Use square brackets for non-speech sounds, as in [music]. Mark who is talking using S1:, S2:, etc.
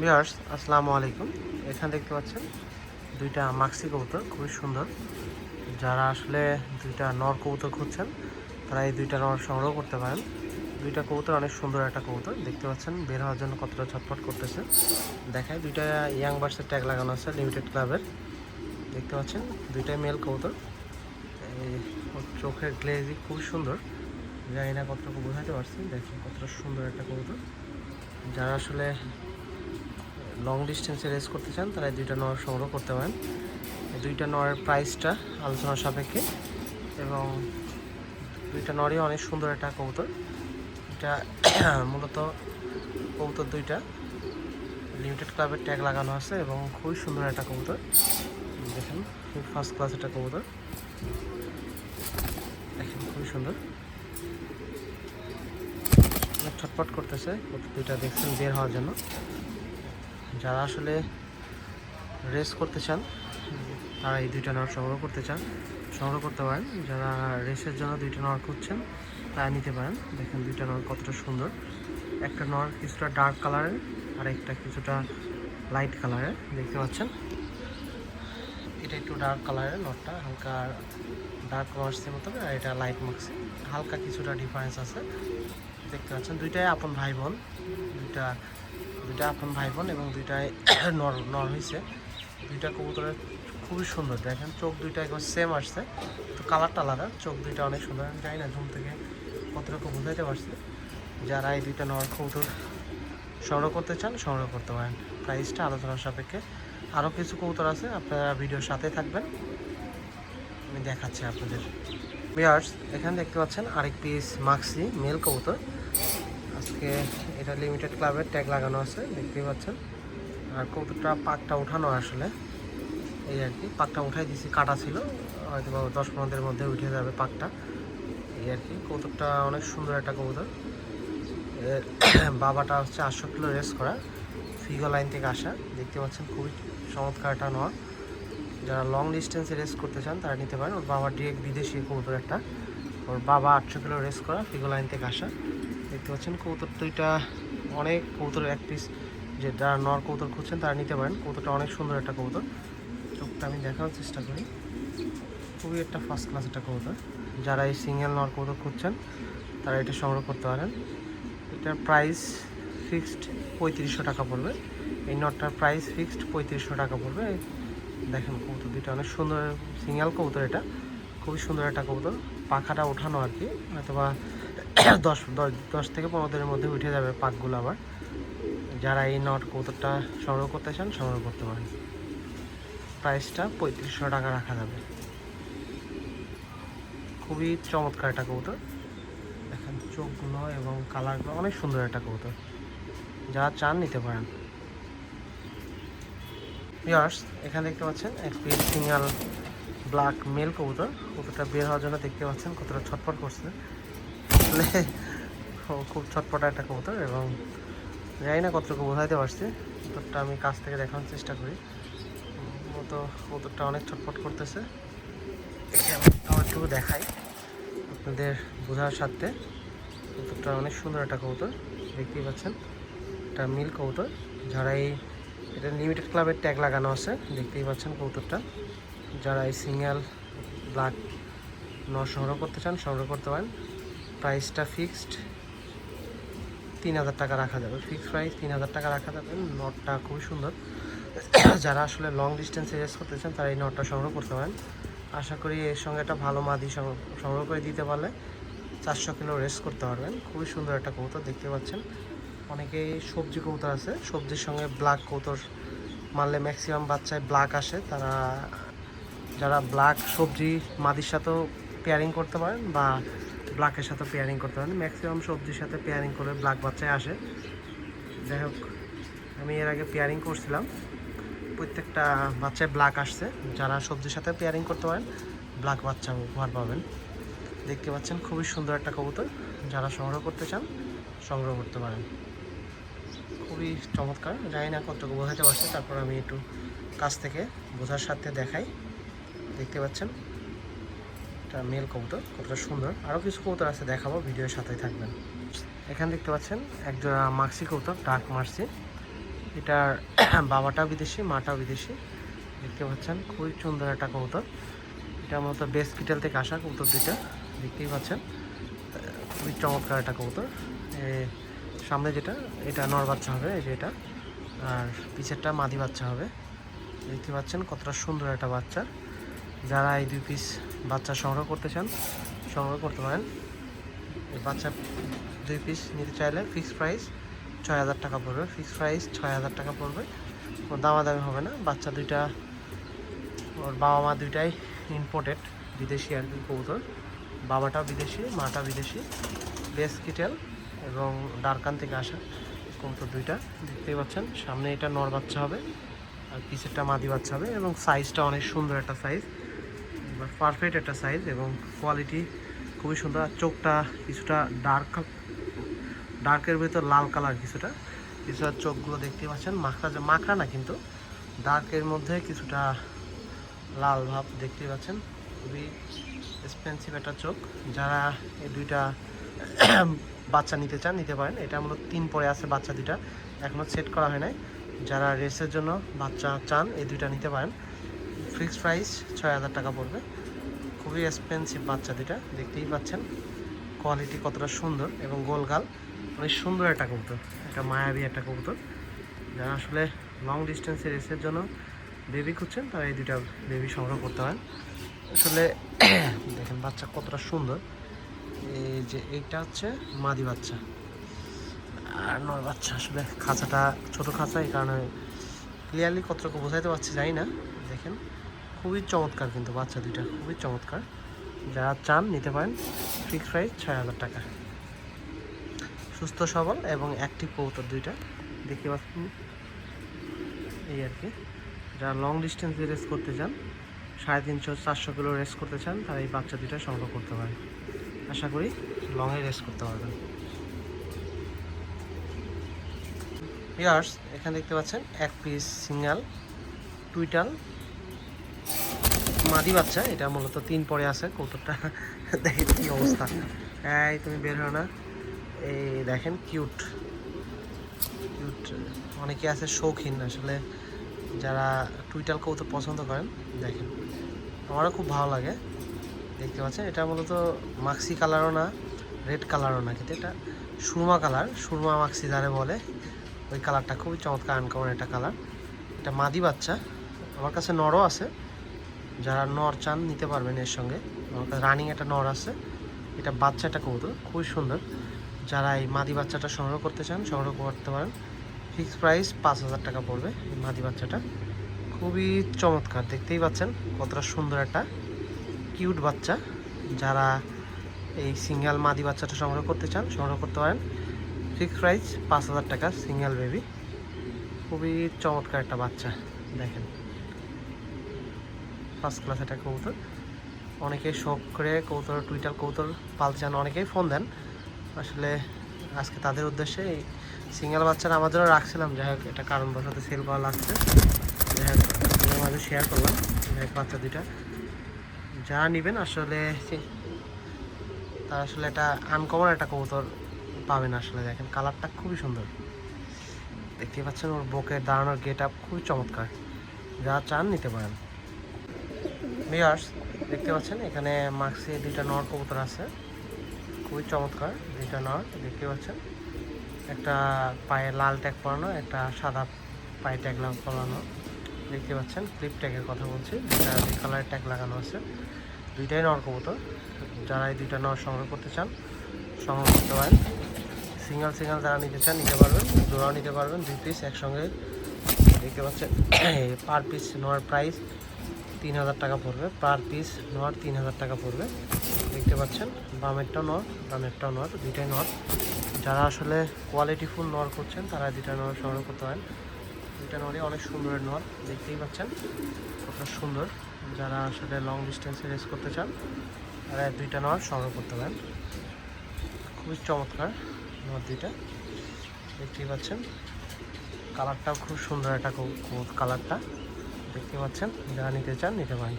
S1: Viewers, আসসালামু আলাইকুম। এখানে দেখতে পাচ্ছেন দুইটা মাক্সি কবুতর, খুবই সুন্দর। যারা আসলে দুইটা নর কবুতর খুঁজছেন, তারা এই দুইটা নর সংগ্রহ করতে পারেন। দুইটা কবুতর অনেক সুন্দর একটা কবুতর, দেখতে পাচ্ছেন, বের হওয়ার জন্য কতটা ছটফট করতেছে। দেখায় দুইটা ইয়াং বার্সের ট্যাগ লাগানো আছে লিমিটেড ক্লাবের দেখতে পাচ্ছেন, দুইটাই মেল কবুতর। চোখের গ্লেজি খুবই সুন্দর। জানি না কতটুকু বোঝাতে পারছি, দেখেন কতটা সুন্দর একটা কবুতর। যারা আসলে লং ডিস্টেন্সে রেস করতে চান তারা দুইটা নর সংগ্রহ করতে পারেন। দুইটা নরের প্রাইসটা আলোচনা সাপেক্ষে এবং দুইটা নরই অনেক সুন্দর একটা কবুতর। এটা [coughs] মূলত কবুতর দুইটা। লিমিটেড ক্লাবের ট্যাগ লাগানো আছে এবং খুবই সুন্দর একটা কবুতর। দেখেন খুব ফার্স্ট ক্লাস একটা কবুতর। দেখেন, খুবই সুন্দর। ছটপট করতেছে দুইটা দেখছেন বের হওয়ার জন্য। যারা আসলে রেস করতে চান, তারা এই দুইটা নর সংগ্রহ করতে চান। সংগ্রহ করতে পারেন। যারা রেসের জন্য দুইটা নর খুঁজছেন তা নিতে পারেন। দেখেন দুইটা নর কতটা সুন্দর। একটা নর কিছুটা ডার্ক কালারের আর একটা কিছুটা লাইট কালারের দেখতে পাচ্ছেন? এটা একটু ডার্ক কালারের নটটা হালকা ডার্ক মার্সের মতো আর এটা লাইট মার্কসি হালকা কিছুটা ডিফারেন্স আছে। দেখতে পাচ্ছেন? দুইটাই আপন ভাই বোন দুইটা দুইটা আপন ভাই বোন এবং দুইটাই [coughs] নর নর হয়েছে দুইটা কবুতরের খুবই সুন্দর, দেখেন চোখ দুইটা একবার সেম আসছে। তো কালারটা আলাদা, চোখ দুইটা অনেক সুন্দর। আমি জানি না ঝুম থেকে কতটুকু বুঝাইতে পারছি। যারা এই দুইটা নর কবুতর সংগ্রহ করতে চান, সংগ্রহ করতে পারেন। প্রাইসটা আলোচনার সাপেক্ষে। আরও কিছু কবুতর আছে, আপনারা ভিডিওর সাথে থাকবেন। আমি দেখাচ্ছি আপনাদের। বিয়ার্স এখানে দেখতে পাচ্ছেন আরেক পিস মাক্সি মেল কবুতর। আজকে এটা লিমিটেড ক্লাবের ট্যাগ লাগানো আছে, দেখতেই পাচ্ছেন। আর কবুতরটা পাকটা উঠানো আসলে। এই আর কি পাকটা উঠাই দিছি, কাটা ছিল। হয়তো বা দশ পনেরো দিনের মধ্যে উঠে যাবে পাকটা এই আর কি, কবুতরটা অনেক সুন্দর একটা কবুতর। [clears throat] বাবাটা হচ্ছে আটশো কিলো রেস করা ফিগো লাইন থেকে আসা। দেখতে পাচ্ছেন, খুবই চমৎকার একটা নেওয়া যারা লং ডিস্টেন্সে রেস করতে চান, তারা নিতে পারেন। ওর বাবা ডিরেক্ট বিদেশি কবুতর একটা। ওর বাবা আটশো কিলো রেস করা ফিগো লাইন থেকে আসা। দেখতে পাচ্ছেন কবুতর দুইটা অনেক কবুতর এক পিস যে যারা নর কবুতর খুঁজছেন, তারা নিতে পারেন। কবুতরটা অনেক সুন্দর একটা কবুতর। চোখটা আমি দেখানোর চেষ্টা করি। খুবই একটা ফার্স্ট ক্লাস একটা কবুতর। যারা এই সিঙ্গেল নর কবুতর খুঁজছেন, তারা এটা সংগ্রহ করতে পারেন। এটার প্রাইস ফিক্সড পঁয়ত্রিশশো টাকা পড়বে। এই নটটার প্রাইস ফিক্সড পঁয়ত্রিশশো টাকা পড়বে। দেখেন কবুতর দুইটা অনেক সুন্দর সিঙ্গেল কবুতর এটা। খুবই সুন্দর একটা কবুতর। পাখাটা ওঠানো আর কি হয়তো বা দশ দশ থেকে পনেরো দিনের মধ্যে উঠে যাবে পাকগুলো আবার। যারা এই নট কবুতরটা সংগ্রহ করতে চান, সংগ্রহ করতে পারেন। প্রাইসটা পঁয়ত্রিশশো টাকা রাখা যাবে। খুবই চমৎকার একটা কবুতর। দেখেন চোখগুলো এবং কালারগুলো অনেক সুন্দর একটা কবুতর। যারা চান নিতে পারেন। ইয়ার্স এখানে দেখতে পাচ্ছেন এক পিস সিঙ্গাল ব্ল্যাক মেল কবুতর। কবুতরটা বের হওয়ার জন্য দেখতে পাচ্ছেন কতটা ছটফট করছে। আসলে খুব ছটপটা একটা কবুতর এবং জানি না কতটুকু বোঝাইতে পারছি। কবুতরটা আমি কাছ থেকে দেখানোর চেষ্টা করি। মতো কবুতরটা অনেক ছটফট করতেছে। একটু দেখাই আপনাদের বোঝার সাথে কবুতরটা অনেক সুন্দর একটা কবুতর, দেখতেই পাচ্ছেন। একটা মিল কবুতর। যারা এই এটা লিমিটেড ক্লাবের ট্যাগ লাগানো আছে, দেখতেই পাচ্ছেন কবুতরটা। যারা এই সিঙ্গেল ব্ল্যাক ন সংগ্রহ করতে চান, সংগ্রহ করতে পারেন। প্রাইসটা ফিক্সড। তিন হাজার টাকা রাখা যাবে। ফিক্সড প্রাইস তিন হাজার টাকা রাখা যাবে। নটটা খুবই সুন্দর। [coughs] যারা আসলে লং ডিস্টেন্সে রেস করতে চান, তারা এই নটটা সংগ্রহ করতে পারেন। আশা করি এর সঙ্গে একটা ভালো মাদি সংগ্রহ করে দিতে পারলে চারশো কিলো রেস করতে পারবেন। খুবই সুন্দর একটা কবুতর, দেখতে পাচ্ছেন। অনেকেই সবজি কবুতর আছে। সবজির সঙ্গে ব্ল্যাক কবুতর মারলে ম্যাক্সিমাম বাচ্চায় ব্ল্যাক আসে। তারা যারা ব্ল্যাক সবজি মাদির সাথেও পেয়ারিং করতে পারেন বা ব্ল্যাকের সাথে পেয়ারিং করতে পারেন। ম্যাক্সিমাম সবজির সাথে পেয়ারিং করে ব্ল্যাক বাচ্চায় আসে। যাই হোক, আমি এর আগে পেয়ারিং করছিলাম। প্রত্যেকটা বাচ্চায় ব্ল্যাক আসছে। যারা সবজির সাথে পেয়ারিং করতে পারেন ব্ল্যাক বাচ্চা উপহার পাবেন। দেখতে পাচ্ছেন, খুবই সুন্দর একটা কবুতর। যারা সংগ্রহ করতে চান, সংগ্রহ করতে পারেন। খুবই চমৎকার। জানি না কতটুকু বোঝাতে পারছে, তারপর আমি একটু কাছ থেকে বোঝার সাথে দেখাই। দেখতে পাচ্ছেন এটা মেল কবুতর কতটা সুন্দর। আরও কিছু কবুতর আছে দেখাবো ভিডিওর সাথেই থাকবেন। এখানে দেখতে পাচ্ছেন একজোড়া মাক্সি কবুতর ডার্ক মার্সি। এটার [clears throat] বাবাটাও বিদেশি মাটাও বিদেশি। দেখতে পাচ্ছেন খুবই সুন্দর একটা কবুতর। এটা মূলত বেস কিটেল থেকে আসা কবুতর দুইটা দেখতেই পাচ্ছেন। খুবই চমৎকার একটা কবুতর। এ, সামনে যেটা এটা নর বাচ্চা হবে এই যে এটা। আর পিছেরটা মাদি বাচ্চা হবে। দেখতে পাচ্ছেন কতটা সুন্দর একটা বাচ্চা। যারা এই দুই পিস বাচ্চা সংগ্রহ করতে চান, সংগ্রহ করতে পারেন। এই বাচ্চা দুই পিস নিতে চাইলে ফিক্সড প্রাইস ছয় হাজার টাকা পড়বে। ফিক্সড প্রাইস ছয় হাজার টাকা পড়বে। দামাদামি হবে না। বাচ্চা দুইটা, ওর বাবা মা দুইটাই ইম্পোর্টেড বিদেশি আর কি, কবুতর। বাবাটাও বিদেশি মাটা বিদেশি। বেস কিটেল এবং ডারকান থেকে আসা কবুতর দুইটা। দেখতেই পাচ্ছেন, সামনে এটা নর বাচ্চা হবে আর পিছেরটা মাদি বাচ্চা হবে এবং সাইজটা অনেক সুন্দর একটা সাইজ পারফেক্ট একটা সাইজ এবং কোয়ালিটি খুবই সুন্দর। চোখটা কিছুটা ডার্ক ডার্কের ভিতর লাল কালার কিছুটা। কিছুটা চোখগুলো দেখতে পাচ্ছেন। মাখরা যে মাখরা না কিন্তু ডার্কের মধ্যে কিছুটা লাল ভাব দেখতে পাচ্ছেন। খুবই এক্সপেন্সিভ একটা চোখ। যারা এই দুইটা [coughs] বাচ্চা নিতে চান, নিতে পারেন। এটা মূলত তিন পরে আছে বাচ্চা দুইটা। এখনও সেট করা হয় নাই। যারা রেসের জন্য বাচ্চা চান, এই দুইটা নিতে পারেন। ফিক্সড প্রাইস ছয় হাজার টাকা পড়বে। খুবই এক্সপেন্সিভ বাচ্চা দুইটা, দেখতেই পাচ্ছেন। কোয়ালিটি কতটা সুন্দর এবং গোলগাল। অনেক সুন্দর একটা কবুতর, একটা মায়াবী একটা কবুতর। যারা আসলে লং ডিস্টেন্সে রেসের জন্য বেবি খুঁজছেন, তারা এই দুটা বেবি সংগ্রহ করতে পারেন। আসলে [clears throat] দেখেন বাচ্চা কতটা সুন্দর। এই যে এইটা হচ্ছে মাদি বাচ্চা। আর নয় বাচ্চা, আসলে খাঁচাটা ছোট খাঁচা, এই কারণে ক্লিয়ারলি কতটুকু বোঝাইতে পারছি, জানি না। দেখেন খুবই চমৎকার কিন্তু বাচ্চা দুইটা, খুবই চমৎকার। যারা চান নিতে পারেন ফিক্স প্রাইস ছয় হাজার টাকা। সুস্থ, সবল এবং অ্যাক্টিভ কবুতর দুইটা। দেখতে পাচ্ছেন? এই আর কি। যারা লং ডিস্টেন্সে রেস করতে চান, সাড়ে তিনশো, চারশো কিলো রেস করতে চান, তারা এই বাচ্চা দুইটা সংগ্রহ করতে পারেন। আশা করি লংয়ে রেস করতে পারবেন। ইয়ার্স এখানে দেখতে পাচ্ছেন, এক পিস সিঙ্গাল টুইটাল মাদি বাচ্চা, এটা মূলত তিন পরে আছে, কৌতুকটা। দেখেন কি অবস্থা। এই তুমি বের হো না। এই দেখেন কিউট কিউট অনেকে আছে শৌখিন, আসলে যারা টুইটাল কৌতুক পছন্দ করেন, দেখেন। আমারও খুব ভালো লাগে, দেখতে পাচ্ছেন। এটা মূলত মাক্সি কালারও না রেড কালারও না, কিন্তু এটা সুরমা কালার সুরমা মাক্সি যারে বলে, ওই কালারটা খুবই চমৎকার আনকমন একটা কালার এটা মাদি বাচ্চা, আমার কাছে নরও আছে। যারা নর চান, নিতে পারবেন এর সঙ্গে। রানিং একটা নর আছে। এটা বাচ্চাটা কবুতর, খুবই সুন্দর। যারা এই মাদি বাচ্চাটা সংগ্রহ করতে চান, সংগ্রহ করতে পারেন। ফিক্স প্রাইস পাঁচ হাজার টাকা পড়বে এই মাদি বাচ্চাটা। খুবই চমৎকার, দেখতেই পাচ্ছেন কতটা সুন্দর একটা কিউট বাচ্চা। যারা এই সিঙ্গেল মাদি বাচ্চাটা সংগ্রহ করতে চান, সংগ্রহ করতে পারেন। ফিক্স প্রাইস পাঁচ হাজার টাকা সিঙ্গেল বেবি খুবই চমৎকার একটা বাচ্চা, দেখেন। ফার্স্ট ক্লাস একটা কবুতর। অনেকেই শখ করে কবুতর টুইটার কবুতর পালতে চান, অনেকেই ফোন দেন। আসলে আজকে তাদের উদ্দেশ্যে এই সিঙ্গেল বাচ্চারা আমার জন্য রাখছিলাম। যাই হোক, এটা কারণবশত সেল করা লাগছে। যাই হোক মাঝে শেয়ার করলাম। যাই হোক, বাচ্চা দুইটা। যারা নেবেন, আসলে তারা আসলে এটা আনকমন একটা কবুতর পাবেন আসলে। দেখেন কালারটা খুবই সুন্দর। দেখতে পাচ্ছেন, ওর বুকের দাঁড়ানোর গেট আপ খুবই চমৎকার। যা চান নিতে পারেন। ভিউয়ার্স দেখতে পাচ্ছেন? এখানে মাক্সি দুইটা নর কবুতর আছে। খুবই চমৎকার দুইটা নর দেখতে পাচ্ছেন? একটা পায়ে লাল ট্যাগ পরানো, একটা সাদা পায়ে ট্যাগ পরানো। দেখতে পাচ্ছেন? ক্লিপ ট্যাগের কথা বলছি, দুইটা দুই কালারের ট্যাগ লাগানো আছে। দুইটাই নর কবুতর। যারা এই দুইটা নর সংগ্রহ করতে চান, সংগ্রহ করতে পারেন। সিঙ্গেল সিঙ্গেল যারা নিতে চান, নিতে পারবেন। জোড়াও নিতে পারবেন, দুই পিস একসঙ্গে। দেখতে পাচ্ছেন? [clears throat] পার পিস নেওয়ার প্রাইস তিন হাজার টাকা পড়বে। পার পিস নেওয়ার তিন হাজার টাকা পড়বে। দেখতে পাচ্ছেন, বামেরটাও নর বামেরটাও নর দুইটাই নর যারা আসলে কোয়ালিটিফুল নর করছেন, তারা দুইটা নর সংগ্রহ করতে পারেন। দুইটা নরই অনেক সুন্দরের নর দেখতেই পাচ্ছেন। কত সুন্দর। যারা আসলে লং ডিস্টেন্সে রেস করতে চান, তারা দুইটা নর সংগ্রহ করতে পারেন। খুবই চমৎকার নর দুইটা। দেখতেই পাচ্ছেন, কালারটাও খুব সুন্দর একটা কালারটা। দেখতে পাচ্ছেন যা নিতে চান নিতে পারেন।